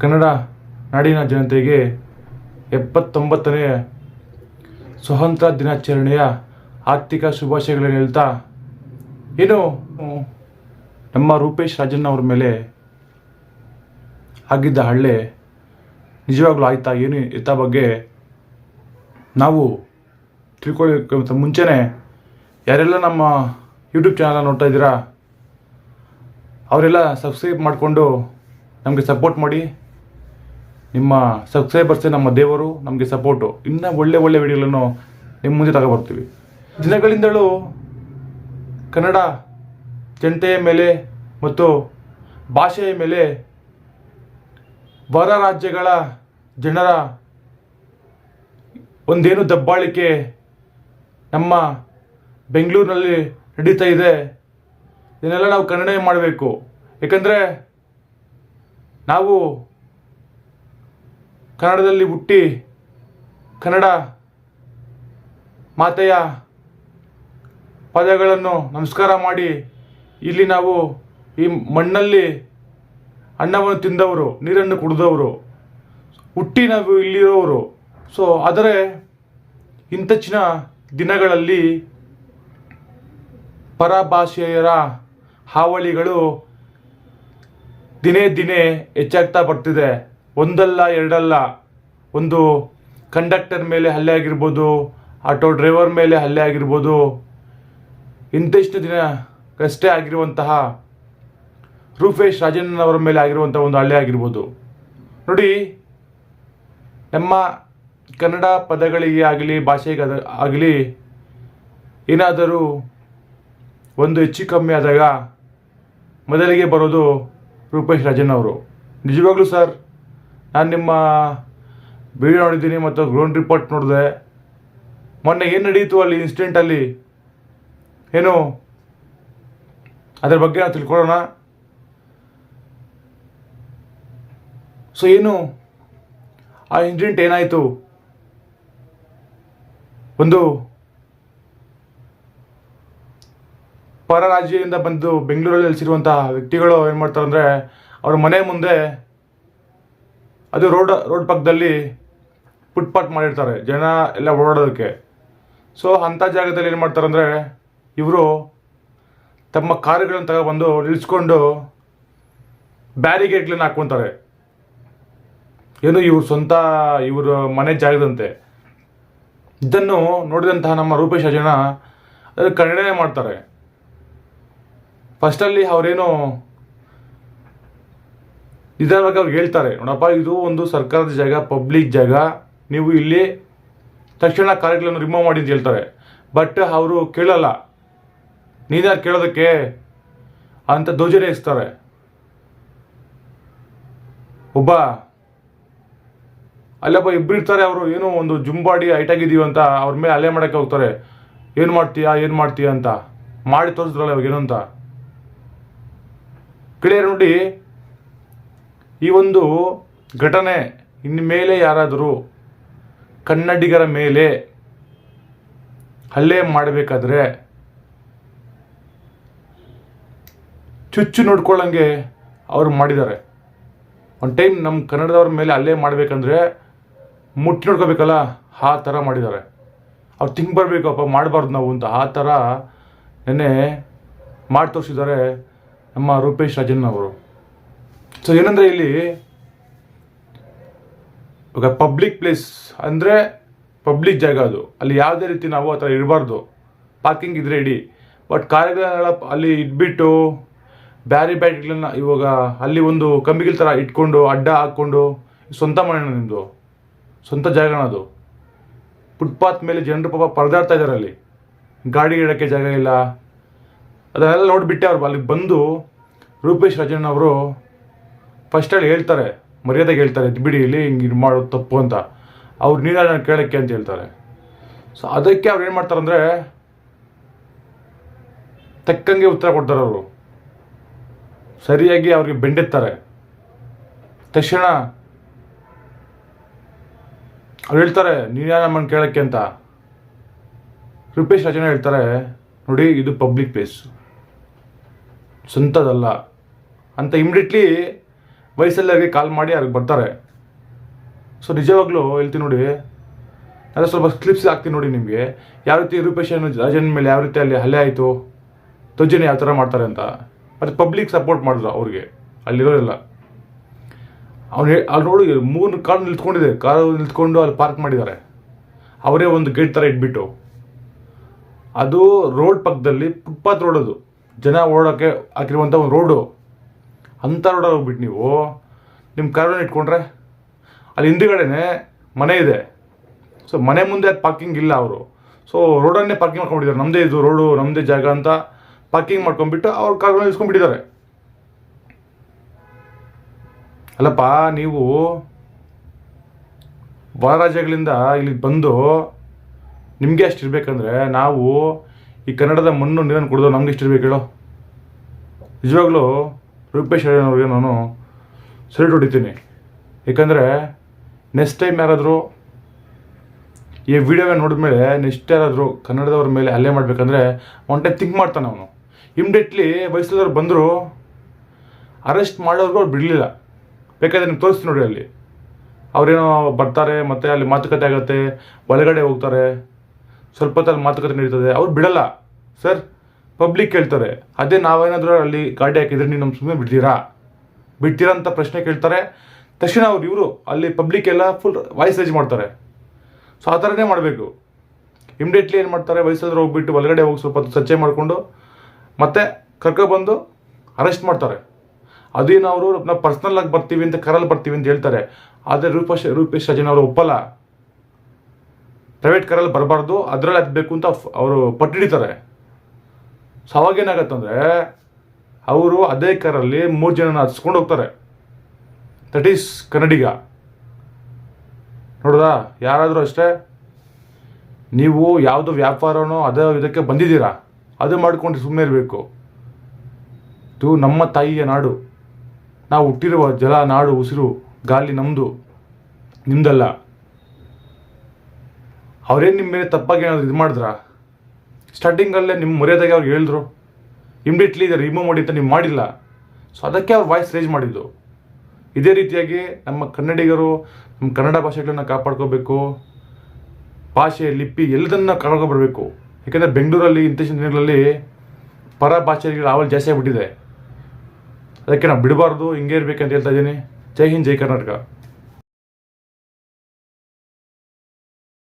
ಕನ್ನಡ ನಾಡಿನ ಜನತೆಗೆ ಎಪ್ಪತ್ತೊಂಬತ್ತನೇ ಸ್ವಾತಂತ್ರ್ಯ ದಿನಾಚರಣೆಯ ಆರ್ಥಿಕ ಶುಭಾಶಯಗಳನ್ನು ಹೇಳ್ತಾ, ಏನು ನಮ್ಮ ರೂಪೇಶ್ ರಾಜನ್ ಅವ್ರ ಮೇಲೆ ಆಗಿದ್ದ ಹಳ್ಳೆ ನಿಜವಾಗ್ಲೂ ಆಯ್ತಾ, ಏನು ಇತ್ತ ಬಗ್ಗೆ ನಾವು ತಿಳ್ಕೊಳ್ಳೋಕ್ಕಿಂತ ಮುಂಚೆನೇ ಯಾರೆಲ್ಲ ನಮ್ಮ ಯೂಟ್ಯೂಬ್ ಚಾನಲ್ ನೋಡ್ತಾ ಇದ್ದೀರಾ, ಅವರೆಲ್ಲ ಸಬ್ಸ್ಕ್ರೈಬ್ ಮಾಡಿಕೊಂಡು ನಮಗೆ ಸಪೋರ್ಟ್ ಮಾಡಿ. ನಿಮ್ಮ ಸಬ್ಸ್ಕ್ರೈಬರ್ಸೇ ನಮ್ಮ ದೇವರು ನಮಗೆ ಸಪೋರ್ಟು ಇನ್ನೂ ಒಳ್ಳೆ ಒಳ್ಳೆ ವಿಡಿಯೋಗಳನ್ನು ನಿಮ್ಮ ಮುಂದೆ ತಗೊಬರ್ತೀವಿ ದಿನಗಳಿಂದಲೂ ಕನ್ನಡ ಜನತೆಯ ಮೇಲೆ ಮತ್ತು ಭಾಷೆಯ ಮೇಲೆ ಹೊರ ರಾಜ್ಯಗಳ ಜನರ ಒಂದೇನು ದಬ್ಬಾಳಿಕೆ ನಮ್ಮ ಬೆಂಗಳೂರಿನಲ್ಲಿ ನಡೀತಾ ಇದೆ, ಇದನ್ನೆಲ್ಲ ನಾವು ಕನ್ನಡ ಮಾಡಬೇಕು. ಏಕೆಂದರೆ ನಾವು ಕನ್ನಡದಲ್ಲಿ ಹುಟ್ಟಿ ಕನ್ನಡ ಮಾತೆಯ ಪದಗಳನ್ನು ನಮಸ್ಕಾರ ಮಾಡಿ ಇಲ್ಲಿ ನಾವು ಈ ಮಣ್ಣಲ್ಲಿ ಅನ್ನವನ್ನು ತಿಂದವರು, ನೀರನ್ನು ಕುಡಿದವರು, ಹುಟ್ಟಿ ನಾವು ಇಲ್ಲಿರೋರು. ಸೊ ಆದರೆ ಇಂತಚಿನ ದಿನಗಳಲ್ಲಿ ಪರಭಾಷೆಯರ ಹಾವಳಿಗಳು ದಿನೇ ದಿನೇ ಹೆಚ್ಚಾಗ್ತಾ ಬರ್ತಿದೆ. ಒಂದಲ್ಲ, ಎರಡಲ್ಲ, ಒಂದು ಕಂಡಕ್ಟರ್ ಮೇಲೆ ಹಲ್ಲೆ ಆಗಿರ್ಬೋದು, ಆಟೋ ಡ್ರೈವರ್ ಮೇಲೆ ಹಲ್ಲೆ ಆಗಿರ್ಬೋದು, ಇಂತಿಷ್ಟು ದಿನ ಕಷ್ಟೇ ಆಗಿರುವಂತಹ ರೂಪೇಶ್ ರಾಜೇಂದ್ರನವರ ಮೇಲೆ ಆಗಿರುವಂಥ ಒಂದು ಹಲ್ಲೆ ಆಗಿರ್ಬೋದು. ನೋಡಿ, ನಮ್ಮ ಕನ್ನಡ ಪದಗಳಿಗೆ ಆಗಲಿ, ಭಾಷೆಗೆ ಆಗಲಿ ಏನಾದರೂ ಒಂದು ಹೆಚ್ಚು ಕಮ್ಮಿ ಆದಾಗ ಮೊದಲಿಗೆ ಬರೋದು ರೂಪೇಶ್ ರಾಜನ್ ಅವರು ನಿಜವಾಗ್ಲೂ ಸರ್? ನಾನು ನಿಮ್ಮ ವಿಡಿಯೋ ನೋಡಿದ್ದೀನಿ ಮತ್ತು ಗ್ರೌಂಡ್ ರಿಪೋರ್ಟ್ ನೋಡಿದೆ. ಮೊನ್ನೆ ಏನು ನಡೀತು ಅಲ್ಲಿ ಇನ್ಸಿಡೆಂಟಲ್ಲಿ ಏನು? ಅದರ ಬಗ್ಗೆ ನಾವು ತಿಳ್ಕೊಳ್ಳೋಣ. ಸೊ ಏನು? ಆ ಇನ್ಸಿಡೆಂಟ್ ಏನಾಯಿತು? ಒಂದು ಪರ ರಾಜ್ಯದಿಂದ ಬಂದು ಬೆಂಗಳೂರಲ್ಲಿ ನೆಲೆಸಿರುವಂಥ ವ್ಯಕ್ತಿಗಳು ಏನು ಮಾಡ್ತಾರೆ ಅಂದರೆ ಅವ್ರ ಮನೆ ಮುಂದೆ ಅದು ರೋಡ್ ರೋಡ್ ಪಕ್ಕದಲ್ಲಿ ಫುಟ್ಪಾತ್ ಮಾಡಿರ್ತಾರೆ. ಜನ ಎಲ್ಲ ಓಡಾಡೋದಕ್ಕೆ. ಸೊ ಅಂಥ ಜಾಗದಲ್ಲಿ ಏನು ಮಾಡ್ತಾರೆ ಅಂದರೆ, ಇವರು ತಮ್ಮ ಕಾರುಗಳನ್ನು ತಗೊಬಂದು ನಿಲ್ಲಿಸ್ಕೊಂಡು ಬ್ಯಾರಿಗೇಡ್ಗಳನ್ನ ಹಾಕ್ಕೊತಾರೆ. ಏನು ಇವ್ರ ಸ್ವಂತ ಇವರ ಮನೆ ಜಾಗದಂತೆ. ಇದನ್ನು ನೋಡಿದಂತಹ ನಮ್ಮ ರೂಪೇಶ ಜನ ಅದನ್ನು ಕನ್ನಡನೇ ಮಾಡ್ತಾರೆ. ಫಸ್ಟಲ್ಲಿ ಅವರೇನು ನಿಧಾನವಾಗಿ ಅವ್ರು ಹೇಳ್ತಾರೆ, ನೋಡಪ್ಪ, ಇದು ಒಂದು ಸರ್ಕಾರದ ಜಾಗ, ಪಬ್ಲಿಕ್ ಜಾಗ. ನೀವು ಇಲ್ಲಿ ತಕ್ಷಣ ಕಾರ್ಯಗಳನ್ನು ರಿಮೂವ್ ಮಾಡಿ ಅಂತ ಹೇಳ್ತಾರೆ. ಬಟ್ ಅವರು ಕೇಳಲ್ಲ. ನೀನ್ಯಾರು ಕೇಳೋದಕ್ಕೆ? ಅಂತ ದೌರ್ಜನ್ಯ ಇಸ್ತಾರೆ ಒಬ್ಬ, ಅಲ್ಲೊಬ್ಬ ಇಬ್ಬರು ಇರ್ತಾರೆ, ಅವರು ಏನೋ ಒಂದು ಜುಂಬಾಡಿ ಹೈಟ್ ಆಗಿದೀವಿ ಅಂತ, ಅವ್ರ ಮೇಲೆ ಅಲೆ ಮಾಡಕ್ಕೆ ಹೋಗ್ತಾರೆ. ಏನು ಮಾಡ್ತೀಯಾ ಏನು ಮಾಡ್ತೀಯಾ ಅಂತ? ಮಾಡಿ ತೋರಿಸಿದ್ರಲ್ಲ ಅವಾಗ ಏನು ಅಂತ ಕ್ಲಿಯರ್ ನೋಡಿ ಈ ಒಂದು ಘಟನೆ ಇನ್ನು ಮೇಲೆ ಯಾರಾದರೂ ಕನ್ನಡಿಗರ ಮೇಲೆ ಹಲ್ಲೆ ಮಾಡಬೇಕಾದ್ರೆ ಚುಚ್ಚು ನೋಡ್ಕೊಳ್ಳಂಗೆ ಅವರು ಮಾಡಿದ್ದಾರೆ. ಒಂದು ಟೈಮ್ ನಮ್ಮ ಕನ್ನಡದವ್ರ ಮೇಲೆ ಅಲ್ಲೇ ಮಾಡಬೇಕಂದ್ರೆ ಮುಟ್ಟಿ ನೋಡ್ಕೋಬೇಕಲ್ಲ? ಆ ಥರ ಮಾಡಿದ್ದಾರೆ. ಅವ್ರು ತಿಂಗ್ ಬರಬೇಕಪ್ಪ ಮಾಡಬಾರ್ದು ನಾವು ಅಂತ ಆ ಥರ ನೆನ್ನೆ ಮಾಡಿ ತೋರಿಸಿದ್ದಾರೆ ನಮ್ಮ ರೂಪೇಶ್ ರಾಜನ್ ಅವರು. ಸೊ ಏನಂದರೆ ಇಲ್ಲಿ ಇವಾಗ ಪಬ್ಲಿಕ್ ಪ್ಲೇಸ್ ಅಂದರೆ ಪಬ್ಲಿಕ್ ಜಾಗ ಅದು. ಅಲ್ಲಿ ಯಾವುದೇ ರೀತಿ ನಾವು ಆ ಥರ ಇರಬಾರ್ದು. ಪಾರ್ಕಿಂಗ್ ಇದ್ರೆ ಇಡಿ. ಬಟ್ ಕಾರ್ಯಗಳ ಅಲ್ಲಿ ಇಟ್ಬಿಟ್ಟು ಬ್ಯಾರಿ ಬ್ಯಾಟ್ಗಳನ್ನ ಇವಾಗ ಅಲ್ಲಿ ಒಂದು ಕಂಬಿಗಳ ಥರ ಇಟ್ಕೊಂಡು, ಅಡ್ಡ ಹಾಕ್ಕೊಂಡು ಸ್ವಂತ ಮನೆ ನಿಮ್ಮದು ಸ್ವಂತ ಜಾಗನ ಅದು? ಫುಟ್ಪಾತ್ ಮೇಲೆ ಜನರು ಪಾಪ ಪರದಾಡ್ತಾ ಇದ್ದಾರೆ ಅಲ್ಲಿ. ಗಾಡಿ ಇಡೋಕ್ಕೆ ಜಾಗ ಇಲ್ಲ. ಅದನ್ನೆಲ್ಲ ನೋಡಿಬಿಟ್ಟೆ ಅವ್ರು. ಅಲ್ಲಿಗೆ ಬಂದು ರೂಪೇಶ್ ರಾಜಣ್ಣವರು ಫಸ್ಟಲ್ಲಿ ಹೇಳ್ತಾರೆ, ಮರ್ಯಾದೆಗೆ ಹೇಳ್ತಾರೆ "ಎದ್ದು ಬಿಡಿ, ಇಲ್ಲಿ ಹಿಂಗೆ ಇದು ಮಾಡೋದು ತಪ್ಪು ಅಂತ. ಅವ್ರು ನೀರನ್ನ ಕೇಳೋಕ್ಕೆ ಅಂತ ಹೇಳ್ತಾರೆ. ಸೊ ಅದಕ್ಕೆ ಅವ್ರು ಏನು ಮಾಡ್ತಾರೆ ಅಂದರೆ, ತಕ್ಕಂಗೆ ಉತ್ತರ ಕೊಡ್ತಾರೆ ಅವರು. ಸರಿಯಾಗಿ ಅವ್ರಿಗೆ ಬೆಂಡೆತ್ತಾರೆ. ತಕ್ಷಣ ಅವ್ರು ಹೇಳ್ತಾರೆ, ನೀನು ನಮ್ಮನ್ನು ಕೇಳೋಕ್ಕೆ ಅಂತ? ರೂಪೇಶ್ ರಾಜನ ಹೇಳ್ತಾರೆ, ನೋಡಿ, ಇದು ಪಬ್ಲಿಕ್ ಪ್ಲೇಸ್ ಸ್ವಂತದಲ್ಲ. ಅಂತ ಇಮಿಡಿಯೇಟ್ಲಿ ವಯಸ್ಸಲ್ಲರಿಗೆ ಕಾಲ್ ಮಾಡಿ ಅವ್ರಿಗೆ ಬರ್ತಾರೆ. ಸೊ ನಿಜವಾಗ್ಲೂ ಹೇಳ್ತೀನಿ ನೋಡಿ, ನಾನು ಸ್ವಲ್ಪ ಕ್ಲಿಪ್ಸ್ ಹಾಕ್ತೀನಿ ನೋಡಿ ನಿಮಗೆ. ಯಾವ ರೀತಿ ರೂಪೇಶನ್ ರಾಜನ ಮೇಲೆ ಯಾವ ರೀತಿ ಅಲ್ಲಿ ಹಲ್ಲೆ ಆಯಿತು ದೌರ್ಜನ್ಯ ಯಾವ ಥರ ಮಾಡ್ತಾರೆ ಅಂತ. ಮತ್ತು ಪಬ್ಲಿಕ್ ಸಪೋರ್ಟ್ ಮಾಡಿದ್ರು ಅವ್ರಿಗೆ, ಅಲ್ಲಿರೋರೆಲ್ಲ. ಅವ್ನು ಅಲ್ಲಿ ನೋಡಿ ಮೂರು ಕಾರ್ ನಿಲ್ತ್ಕೊಂಡಿದೆ, ಕಾರು ನಿಲ್ತ್ಕೊಂಡು ಅಲ್ಲಿ ಪಾರ್ಕ್ ಮಾಡಿದ್ದಾರೆ. ಅವರೇ ಒಂದು ಗೇಟ್ ಥರ ಇಟ್ಬಿಟ್ಟು. ಅದು ರೋಡ್ ಪಕ್ಕದಲ್ಲಿ ಫುಟ್ಪಾತ್ ರೋಡ್ ಜನ ಓಡೋಕ್ಕೆ ಹಾಕಿರುವಂಥ ಒಂದು ರೋಡು ಅಂಥ ರೋಡಲ್ಲಿ ಹೋಗ್ಬಿಟ್ಟು ನೀವು. ನಿಮ್ಮ ಕಾರನ್ನು ಇಟ್ಕೊಂಡ್ರೆ ಅಲ್ಲಿ ಹಿಂದುಗಡೆನೆ ಮನೆ ಇದೆ. ಸೊ ಮನೆ ಮುಂದೆ ಪಾರ್ಕಿಂಗ್ ಇಲ್ಲ ಅವರು. ಸೊ ರೋಡನ್ನೇ ಪಾರ್ಕಿಂಗ್ ಮಾಡ್ಕೊಂಡಿದ್ದಾರೆ ನಮ್ಮದೇ ಇದು ರೋಡು ನಮ್ಮದೇ ಜಾಗ ಅಂತ ಪಾರ್ಕಿಂಗ್ ಮಾಡ್ಕೊಂಡ್ಬಿಟ್ಟು ಅವ್ರ ಕಾರ್ಗಳನ್ನ ಇಸ್ಕೊಂಡ್ಬಿಟ್ಟಿದ್ದಾರೆ ಅಲ್ಲಪ್ಪ, ನೀವು ಹೊರ ರಾಜ್ಯಗಳಿಂದ ಇಲ್ಲಿಗೆ ಬಂದು ನಿಮಗೆ ಅಷ್ಟು ಇರಬೇಕಂದ್ರೆ ನಾವು ಈ ಕನ್ನಡದ ಮಣ್ಣು ನೀರನ್ನು ಕುಡಿದು ನಮ್ಗೆ ಇಷ್ಟಿರ್ಬೇಕು ಹೇಳೋ. ನಿಜವಾಗ್ಲೂ ರೂಪೇಶ್ ನಾನು ಸಲ್ಯೂಟ್ ಹೊಡಿತೀನಿ. ಏಕೆಂದರೆ ನೆಕ್ಸ್ಟ್ ಟೈಮ್ ಯಾರಾದರೂ ಈ ವಿಡಿಯೋನ ನೋಡಿದ್ಮೇಲೆ ನೆಕ್ಸ್ಟ್ ಯಾರಾದರೂ ಕನ್ನಡದವ್ರ ಮೇಲೆ ಹಲ್ಲೆ ಮಾಡಬೇಕಂದ್ರೆ ಒನ್ ಟೈಮ್ ಥಿಂಕ್ ಮಾಡ್ತಾನೆ ಅವನು. ಇಮ್ಡಿಯೇಟ್ಲಿ ವಯಸ್ಸದವ್ರು ಬಂದರು ಅರೆಸ್ಟ್ ಮಾಡೋರ್ಗೂ ಅವ್ರು ಬಿಡಲಿಲ್ಲ. ಬೇಕಾದ್ರೆ ನಿಮ್ಗೆ ತೋರಿಸ್ತೀನಿ ನೋಡಿ ಅಲ್ಲಿ. ಅವರೇನೋ ಬರ್ತಾರೆ, ಮತ್ತು ಅಲ್ಲಿ ಮಾತುಕತೆ ಆಗುತ್ತೆ, ಒಳಗಡೆ ಹೋಗ್ತಾರೆ. ಸ್ವಲ್ಪ ಹೊತ್ತಲ್ಲಿ ಮಾತುಕತೆ ನಡೀತದೆ. ಅವ್ರು ಬಿಡಲ್ಲ. ಸರ್ ಪಬ್ಲಿಕ್ ಕೇಳ್ತಾರೆ. ಅದೇ ನಾವೇನಾದರೂ ಅಲ್ಲಿ ಗಾಡಿ ಹಾಕಿದ್ರೆ ನೀವು ನಮ್ಮ ಸುಮ್ಮನೆ ಬಿಡ್ತೀರಾ? ಬಿಡ್ತೀರಾ ಅಂತ ಪ್ರಶ್ನೆ ಕೇಳ್ತಾರೆ. ತಕ್ಷಣ ಅವ್ರು ಇವರು ಅಲ್ಲಿ ಪಬ್ಲಿಕ್ ಎಲ್ಲ ಫುಲ್ ವಾಯ್ಸ್ ರೇಜ್ ಮಾಡ್ತಾರೆ. ಸೊ ಆ ಥರನೇ ಮಾಡಬೇಕು. ಇಮ್ಡಿಯೇಟ್ಲಿ ಏನು ಮಾಡ್ತಾರೆ? ವಯಸ್ಸಾದ್ರೆ ಹೋಗ್ಬಿಟ್ಟು ಒಳಗಡೆ ಹೋಗಿ ಸ್ವಲ್ಪ ಸಜ್ಜೆ ಮಾಡಿಕೊಂಡು ಮತ್ತೆ ಕರ್ಕೊಬಂದು ಅರೆಸ್ಟ್ ಮಾಡ್ತಾರೆ. ಅದೇನು ಅವರು ನಾವು ಪರ್ಸ್ನಲ್ ಆಗಿ ಬರ್ತೀವಿ ಅಂತ ಕರಲ್ಲಿ ಬರ್ತೀವಿ ಅಂತ ಹೇಳ್ತಾರೆ. ಆದರೆ ರೂಪೇಶ್ ರೂಪೇಶ್ ಸಜ್ಜನ ಅವರು ಒಪ್ಪಲ್ಲ. ಪ್ರೈವೇಟ್ ಕರಲ್ಲಿ ಬರಬಾರ್ದು. ಅದರಲ್ಲಿ ಹತ್ಬೇಕು ಅಂತ ಅವರು ಪಟ್ಟಿಡಿತಾರೆ. ಸೊ ಅಂದರೆ ಅವರು ಅದೇ ಕಾರಲ್ಲಿ ಮೂರು ಜನನ ಹತ್ಸ್ಕೊಂಡು ಹೋಗ್ತಾರೆ. That is Kannadiga. ನೋಡ್ದಾ? ಯಾರಾದರೂ ಅಷ್ಟೇ, ನೀವು ಯಾವುದು ವ್ಯಾಪಾರನೋ ಅದೇ ಇದಕ್ಕೆ ಬಂದಿದ್ದೀರಾ? ಅದು ಮಾಡಿಕೊಂಡು ಸುಮ್ಮನೆ ಇರಬೇಕು. ಇದು ನಮ್ಮ ತಾಯಿಯ ನಾಡು. ನಾವು ಹುಟ್ಟಿರುವ ಜಲ, ನಾಡು, ಉಸಿರು, ಗಾಲಿ ನಮ್ಮದು ನಿಮ್ದಲ್ಲ. ಅವರೇನು ನಿಮ್ಮ ಮೇಲೆ ತಪ್ಪಾಗಿ ಏನಾದರೂ ಇದು ಮಾಡಿದ್ರಾ? ಸ್ಟಾರ್ಟಿಂಗಲ್ಲೇ ನಿಮ್ಮ ಮರ್ಯಾದೆಗೆ ಅವ್ರು ಹೇಳಿದ್ರು. ಇಮ್ಡಿಯೇಟ್ಲಿ ಇದು ರಿಮೂವ್ ಮಾಡಿ ಅಂತ ನೀವು ಮಾಡಿಲ್ಲ. ಸೊ ಅದಕ್ಕೆ ಅವ್ರು ವಾಯ್ಸ್ ರೇಜ್ ಮಾಡಿದ್ದು. ಇದೇ ರೀತಿಯಾಗಿ ನಮ್ಮ ಕನ್ನಡಿಗರು, ನಮ್ಮ ಕನ್ನಡ ಭಾಷೆಗಳನ್ನ ಕಾಪಾಡ್ಕೋಬೇಕು. ಭಾಷೆ, ಲಿಪಿ ಎಲ್ಲದನ್ನ ಕಾಪಾಡ್ಕೊಬರ್ಬೇಕು ಯಾಕೆಂದರೆ ಬೆಂಗಳೂರಲ್ಲಿ ಇಂತಿಷ್ಟು ದಿನಗಳಲ್ಲಿ ಪರ ಭಾಷೆಗಳ ಆವಲ್ ಜಾಸ್ತಿ ಆಗಿಬಿಟ್ಟಿದೆ. ಅದಕ್ಕೆ ನಾವು ಬಿಡಬಾರ್ದು, ಹಿಂಗೆ ಇರಬೇಕಂತ ಹೇಳ್ತಾ ಇದ್ದೀನಿ. ಜೈ ಹಿಂದ್, ಜೈ ಕರ್ನಾಟಕ.